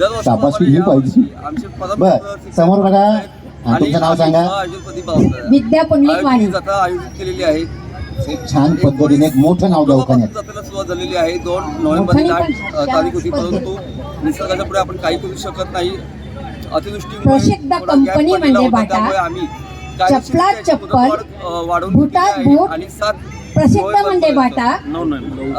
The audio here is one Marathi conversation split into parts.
दरवर्षी ही पाहिजे. बर, समोर बघा. हा, तुमचं नाव सांगा. विद्या पुंडलिक आयोजित वाणी जत्रा आयोजित केलेली आहे एक छान पद्धतीने एक मोठं नाव दवाखान्यात जत्रेला सुरुवात झालेली आहे दोन नोव्हेंबर आठ तारीख होती परंतु निसर्गाच्या पुढे आपण काही करू शकत नाही थोडा कंपनी म्हणजे. बाटा. आम्ही चपला चप्पल, आणि सात प्रसिद्ध म्हणजे बाटा.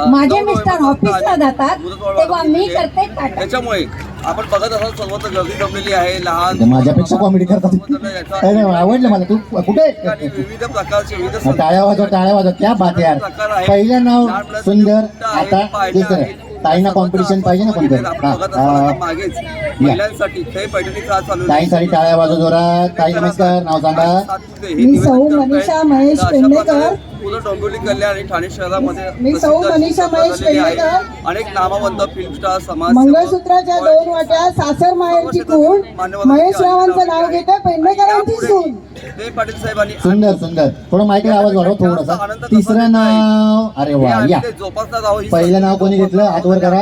माझे मिस्टर ऑफिसला जातात तेव्हा मी. करते त्याच्यामुळे आपण बघत असाल सर्वत्र गर्दी जमलेली आहे लहान माझ्यापेक्षा कॉमेडी करतात. याचा- अरे, आवडलं मला. तू कुठे ठिकाणी विविध प्रकारचे विविध टाळ्या वाजव टाळ्या वाजव. क्या बात यार. पहिलं नाव सुंदर आता दुसरं. ताईना कॉम्पिटिशन पाहिजे ना कोणतं हा, हा. मागेच. महिलांसाठी खेळ पैठणीचा चालू आहे. ताईंसाठी टाळ्या वाजव जोरात. ताई नमस्कार. नाव सांगा. हे मी सौ. मनीषा महेश तर अशा पूर्ण डोंबिवली कल्याण आणि ठाणे शहरामध्ये मी सौ प्रसिद्ध मनीषा महेश झालेली. पेडणेकर. अनेक नामवंत फिल्म स्टार समाज मंगळसूत्राच्या दोन वाट्या सासर माहेरची खूण महेश रावांचं नाव घेते पेडणेकरांची सून ते पाटील साहेबांनी सुंदर सुंदर. थोडं माईकडे आवाज वाढव थोडासा. तिसरं नाव. अरे वा या. ही पहिलं नाव कोणी घेतलं? हात वर करा.